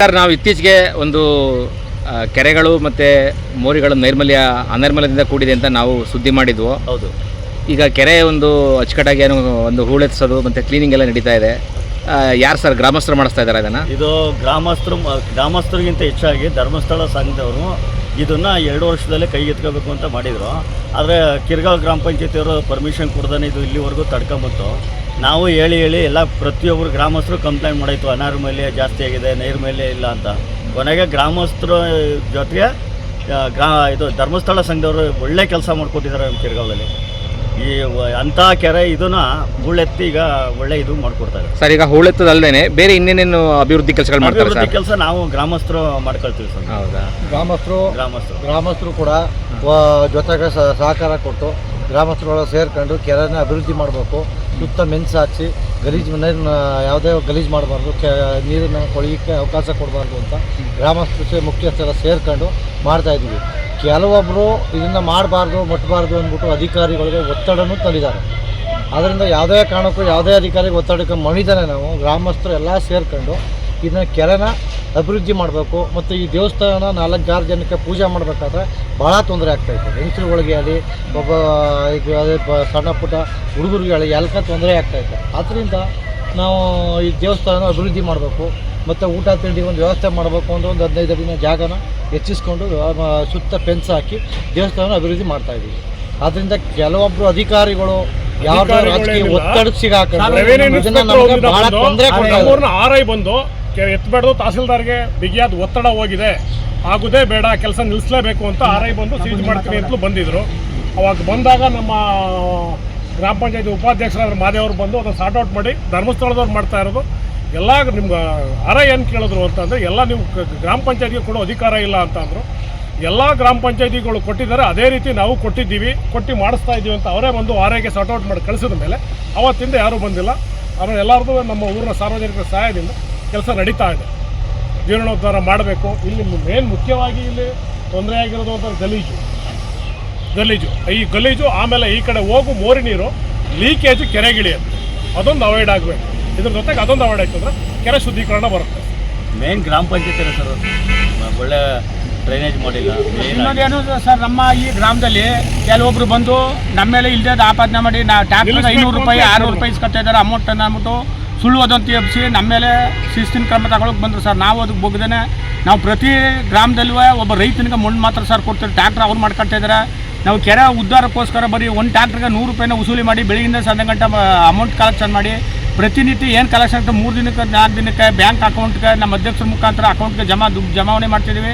Sir ನಾವು ಇತ್ತೀಚೆಗೆ ಒಂದು ಕೆರೆಗಳು ಮತ್ತು ಮೋರಿಗಳು ನೈರ್ಮಲ್ಯ ಅನೈರ್ಮಲ್ಯದಿಂದ ಕೂಡಿದೆ ಅಂತ ನಾವು ಸುದ್ದಿ ಮಾಡಿದ್ವು. ಹೌದು. ಈಗ ಕೆರೆ ಒಂದು ಅಚ್ಚುಕಟ್ಟಾಗಿ ಏನು ಒಂದು ಹೂಳೆತ್ಸೋದು ಮತ್ತು ಕ್ಲೀನಿಂಗ್ ಎಲ್ಲ ನಡೀತಾ ಇದೆ. ಯಾರು ಸರ್ ಗ್ರಾಮಸ್ಥರು ಮಾಡಿಸ್ತಾ ಇದ್ದಾರೆ ಅದನ್ನು? ಇದು ಗ್ರಾಮಸ್ಥರು ಗ್ರಾಮಸ್ಥರಿಗಿಂತ ಹೆಚ್ಚಾಗಿ ಧರ್ಮಸ್ಥಳ ಸಂಘದವರು ಇದನ್ನು ಎರಡು ವರ್ಷದಲ್ಲೇ ಕೈಗೆತ್ಕೋಬೇಕು ಅಂತ ಮಾಡಿದರು. ಆದರೆ ಕಿರ್ಗಾವ್ ಗ್ರಾಮ ಪಂಚಾಯತಿಯವರು ಪರ್ಮಿಷನ್ ಕೊಡ್ದಾನೆ ಇದು ಇಲ್ಲಿವರೆಗೂ ತಡ್ಕೊಂಬಂತು ನಾವು ಹೇಳಿ ಹೇಳಿ ಎಲ್ಲ ಪ್ರತಿಯೊಬ್ಬರು ಗ್ರಾಮಸ್ಥರು ಕಂಪ್ಲೇಂಟ್ ಮಾಡಾಯಿತು. ಅನಾರ್ಮಲ್ಯ ಜಾಸ್ತಿ ಆಗಿದೆ, ನೈರ್ಮಲ್ಯ ಇಲ್ಲ ಅಂತ. ಕೊನೆಗೆ ಗ್ರಾಮಸ್ಥರ ಜೊತೆಗೆ ಗ್ರಾ, ಇದು ಧರ್ಮಸ್ಥಳ ಸಂಘದವರು ಒಳ್ಳೆ ಕೆಲಸ ಮಾಡಿಕೊಟ್ಟಿದ್ದಾರೆ ನಮ್ಮ ಈ ಅಂತ ಅಂಥ ಕೆರೆ ಇದನ್ನ ಹೂಳೆತ್ತಿ ಈಗ ಒಳ್ಳೆ ಇದು ಮಾಡಿಕೊಡ್ತಾರೆ ಸರ್ ಈಗ ಹೂಳೆತ್ತದಲ್ಲದೆ ಬೇರೆ ಇನ್ನೇನೇನು ಅಭಿವೃದ್ಧಿ ಕೆಲಸಗಳು ಮಾಡ್ತಾರೆ ಅಭಿವೃದ್ಧಿ ಕೆಲಸ ನಾವು ಗ್ರಾಮಸ್ಥರು ಮಾಡ್ಕೊಳ್ತೀವಿ ಸರ್. ಹೌದಾ? ಗ್ರಾಮಸ್ಥರು ಗ್ರಾಮಸ್ಥರು. ಗ್ರಾಮಸ್ಥರು ಕೂಡ ಜೊತೆಗೆ ಸಹಕಾರ ಕೊಟ್ಟು ಗ್ರಾಮಸ್ಥರೊಳಗೆ ಸೇರ್ಕೊಂಡು ಕೆರೆನ ಅಭಿವೃದ್ಧಿ ಮಾಡಬೇಕು. ಸುತ್ತ ಮೆನ್ಸ್ ಹಾಕಿ ಗಲೀಜು ನೀರನ್ನ ಯಾವುದೇ ಗಲೀಜು ಮಾಡಬಾರ್ದು ಕೆ ನೀರನ್ನ ಕೊಳಿಯಕ್ಕೆ ಅವಕಾಶ ಕೊಡಬಾರ್ದು ಅಂತ ಗ್ರಾಮಸ್ಥರ ಮುಖ್ಯಸ್ಥರ ಸೇರ್ಕೊಂಡು ಮಾಡ್ತಾ ಇದ್ದೀವಿ. ಕೆಲವೊಬ್ಬರು ಇದನ್ನು ಮಾಡಬಾರ್ದು ಮುಟ್ಟಬಾರ್ದು ಅಂದ್ಬಿಟ್ಟು ಅಧಿಕಾರಿಗಳಿಗೆ ಒತ್ತಡನೂ ತಂದಿದ್ದಾರೆ ಆದ್ದರಿಂದ ಯಾವುದೇ ಕಾರಣಕ್ಕೂ ಯಾವುದೇ ಅಧಿಕಾರಿಗೆ ಒತ್ತಡಕ್ಕೆ ಮಣಿದಾನೆ ನಾವು, ಗ್ರಾಮಸ್ಥರು ಎಲ್ಲ ಸೇರ್ಕೊಂಡು ಇದನ್ನ ಕೆರೆನ ಅಭಿವೃದ್ಧಿ ಮಾಡಬೇಕು ಮತ್ತು ಈ ದೇವಸ್ಥಾನ ನಾಲ್ಕಾರು ಜನಕ್ಕೆ ಪೂಜೆ ಮಾಡಬೇಕಾದ್ರೆ ಭಾಳ ತೊಂದರೆ ಆಗ್ತಾಯಿತ್ತು ಒಳಗೆ ಆಗಲಿ, ಒಬ್ಬ ಈಗ ಸಣ್ಣ ಪುಟ್ಟ ಹುಡುಗರಿಗೆ ಆಗಲಿ ಎಲ್ಲ ತೊಂದರೆ ಆಗ್ತಾಯಿತ್ತು ಆದ್ದರಿಂದ ನಾವು ಈ ದೇವಸ್ಥಾನ ಅಭಿವೃದ್ಧಿ ಮಾಡಬೇಕು ಮತ್ತು ಊಟ ತಿಂಡಿ ಒಂದು ವ್ಯವಸ್ಥೆ ಮಾಡಬೇಕು ಅಂತ ಒಂದು ಹದಿನೈದು ದಿನ ಜಾಗನ ಹೆಚ್ಚಿಸ್ಕೊಂಡು ಸುತ್ತ ಫೆನ್ಸ್ ಹಾಕಿ ದೇವಸ್ಥಾನ ಅಭಿವೃದ್ಧಿ ಮಾಡ್ತಾ ಇದ್ದೀವಿ. ಆದ್ದರಿಂದ ಕೆಲವೊಬ್ಬರು ಅಧಿಕಾರಿಗಳು ಯಾವುದೋ ರಾಜಕೀಯ ಒತ್ತಡಕ್ಕೆ ಸಿಗಾಕೊಂಡು. ಆರ್ ಬಂದು ಕೆ- ಎತ್ಬೇಡ್ದು ತಹಸೀಲ್ದಾರ್ಗೆ ಬಿಗಿಯಾದ ಒತ್ತಡ ಹೋಗಿದೆ. ಆಗುದೇ ಬೇಡ ಕೆಲಸ ನಿಲ್ಲಿಸಲೇಬೇಕು ಅಂತ ಆರ್ ಐ ಬಂದು ಸೀಜ್ ಮಾಡ್ತೀನಿ ಅಂತಲೂ ಬಂದಿದ್ರು. ಅವಾಗ ಬಂದಾಗ ನಮ್ಮ ಗ್ರಾಮ ಪಂಚಾಯತಿ ಉಪಾಧ್ಯಕ್ಷರಾದ ಮಾದೇವರು ಬಂದು ಅದನ್ನು ಸಾರ್ಟ್ ಔಟ್ ಮಾಡಿ ಧರ್ಮಸ್ಥಳದವ್ರು ಮಾಡ್ತಾ ಇರೋದು. ಎಲ್ಲ ನಿಮ್ಗೆ ಅರ ಏನು ಕೇಳಿದ್ರು ಅಂತಂದರೆ ಎಲ್ಲ ನೀವು ಗ್ರಾಮ ಪಂಚಾಯತಿಗೆ ಕೊಡೋ ಅಧಿಕಾರ ಇಲ್ಲ ಅಂತಂದರು ಎಲ್ಲ ಗ್ರಾಮ ಪಂಚಾಯತಿಗಳು ಕೊಟ್ಟಿದ್ದಾರೆ. ಅದೇ ರೀತಿ ನಾವು ಕೊಟ್ಟಿದ್ದೀವಿ. ಕೊಟ್ಟು ಮಾಡಿಸ್ತಾ ಇದ್ದೀವಿ ಅಂತ ಅವರೇ ಬಂದು ಆರೈಗೆ ಸಾರ್ಟ್ ಔಟ್ ಮಾಡಿ ಕಳಿಸಿದ ಮೇಲೆ ಅವತ್ತಿಂದ ಯಾರೂ ಬಂದಿಲ್ಲ. ಆಮೇಲೆ ಎಲ್ಲರದ್ದು ನಮ್ಮ ಊರಿನ ಸಾರ್ವಜನಿಕರ ಸಹಾಯದಿಂದ ಕೆಲಸ ನಡೀತಾ ಇದೆ. ಜೀರ್ಣೋದ್ಧಾರ ಮಾಡಬೇಕು. ಇಲ್ಲಿ ಮೇನ್ ಮುಖ್ಯವಾಗಿ ಇಲ್ಲಿ ತೊಂದರೆ ಆಗಿರೋದು ಅಂತ ಗಲೀಜು. ಗಲೀಜು. ಈ ಗಲೀಜು ಆಮೇಲೆ ಈ ಕಡೆ ಹೋಗು ಮೋರಿ ನೀರು ಲೀಕೇಜು ಕೆರೆಗಿಳಿಯುತ್ತೆ ಅದೊಂದು ಅವಾಯ್ಡ್ ಆಗಬೇಕು. ಇದ್ರ ಜೊತೆಗೆ ಅದೊಂದು ಅವಾಯ್ಡ್ ಆಗ್ತಂದ್ರೆ ಕೆರೆ ಶುದ್ಧೀಕರಣ ಬರುತ್ತೆ. ಮೇನ್ ಗ್ರಾಮ ಪಂಚಾಯತಿ ಸರ್ ಅದು. ಒಳ್ಳೆ ಡ್ರೈನೇಜ್ ಮಾಡಿಲ್ಲ. ಇನ್ನೊಂದೇನು ಸರ್ ನಮ್ಮ ಈ ಗ್ರಾಮದಲ್ಲಿ ಕೆಲವೊಬ್ರು ಬಂದು ನಮ್ಮ ಮೇಲೆ ಇಲ್ಲದೆ ಆಪಾದನೆ ಮಾಡಿ ನಾ ಟ್ಯಾಕ್ಸ್ ಐನೂರು ರೂಪಾಯಿ ಆರುನೂರು ರೂಪಾಯಿ ಕಟ್ತಾ ಇದ್ದಾರೆ. ಅಮೌಂಟ್ ಅಂದ್ಬಿಟ್ಟು ಸುಳ್ಳು ಅದಂತ ಎಬ್ಬಿಸಿ ನಮ್ಮ ಮೇಲೆ ಶಿಸ್ತಿನ ಕ್ರಮ ತಗೊಳಕ್ ಬಂದರು ಸರ್. ನಾವು ಅದಕ್ಕೆ ಬಗ್ದೇನೆ ನಾವು ಪ್ರತಿ ಗ್ರಾಮದಲ್ಲೂ ಒಬ್ಬ ರೈತನಿಗೆ ಮಣ್ಣು ಮಾತ್ರ ಸರ್ ಕೊಡ್ತೀವಿ. ಟ್ಯಾಕ್ಟ್ರ್ ಅವ್ರು ಮಾಡ್ಕೊಳ್ತಾ ಇದ್ದಾರೆ. ನಾವು ಕೆರೆ ಉದ್ಧಾರಕ್ಕೋಸ್ಕರ ಬರೀ ಒಂದು ಟ್ಯಾಕ್ಟ್ರಿಗೆ ನೂರು ರೂಪಾಯಿನ ವಸೂಲಿ ಮಾಡಿ ಬೆಳಗಿಂದ ಸಂಜೆ ಗಂಟೆ ಅಮೌಂಟ್ ಕಲೆಕ್ಷನ್ ಮಾಡಿ ಪ್ರತಿನಿತ್ಯ ಏನು ಕಲೆಕ್ಷನ್ ಮೂರು ದಿನಕ್ಕೆ, ನಾಲ್ಕು ದಿನಕ್ಕೆ ಬ್ಯಾಂಕ್ ಅಕೌಂಟ್ಗೆ ನಮ್ಮ ಅಧ್ಯಕ್ಷರ ಮುಖಾಂತರ ಅಕೌಂಟ್ಗೆ ಜಮಾ ದುಡ್ಡು ಜಮಾವಣೆ ಮಾಡ್ತಿದ್ದೀವಿ.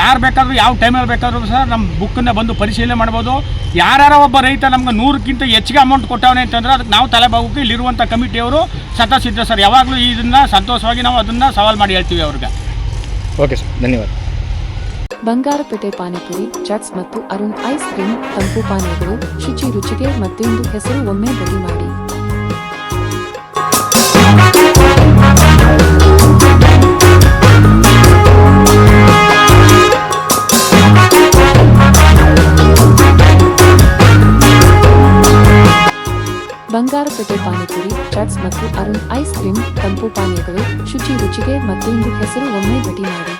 ಯಾರು ಬೇಕಾದರೂ, ಯಾವ ಟೈಮಲ್ಲಿ ಬೇಕಾದರೂ ಸರ್ ನಮ್ಮ ಬುಕ್ಕನ್ನ ಬಂದು ಪರಿಶೀಲನೆ ಮಾಡ್ಬೋದು. ಯಾರ್ಯಾರ ಒಬ್ಬ ರೈತ ನಮ್ಗೆ ನೂರಕ್ಕಿಂತ ಹೆಚ್ಚಿಗೆ ಅಮೌಂಟ್ ಕೊಟ್ಟವನೆ ಅಂತಂದ್ರೆ ಅದಕ್ಕೆ ನಾವು ತಲೆಬಾಗಕ್ಕೆ ಬಾಗೋಕೆ ಇಲ್ಲಿರುವಂಥ ಕಮಿಟಿಯವರು ಸತಸಿದ್ಧ ಸರ್. ಯಾವಾಗಲೂ ಇದನ್ನು ಸಂತೋಷವಾಗಿ ನಾವು ಅದನ್ನು ಸವಾಲು ಮಾಡಿ ಹೇಳ್ತೀವಿ ಅವ್ರಿಗೆ. ಓಕೆ ಸರ್ ಧನ್ಯವಾದ. ಬಂಗಾರಪೇಟೆ ಪಾನಿಪುರಿ, ಚಟ್ಸ್ ಮತ್ತು ಅರುಣ್ ಐಸ್ ಕ್ರೀಮ್, ತಂಪು ಪಾನೀಯಗಳು, ಶುಚಿ ರುಚಿಗೆ ಮತ್ತೊಂದು ಹೆಸರು ಒಮ್ಮೆ ಬಗೆ ಮಾಡಿ. ಬಂಗಾರಪೇಟೆ ಪಾನಿಪುರಿ, ಚಟ್ಸ್ ಮತ್ತು ಅರುಣ್ ಐಸ್ ಕ್ರೀಮ್, ತಂಪು ಪಾನೀಯಗಳು, ಶುಚಿ ರುಚಿಗೆ ಮತ್ತೊಂದು ಹೆಸರು ಒಮ್ಮೆ ಭೇಟಿ ಮಾಡಿ.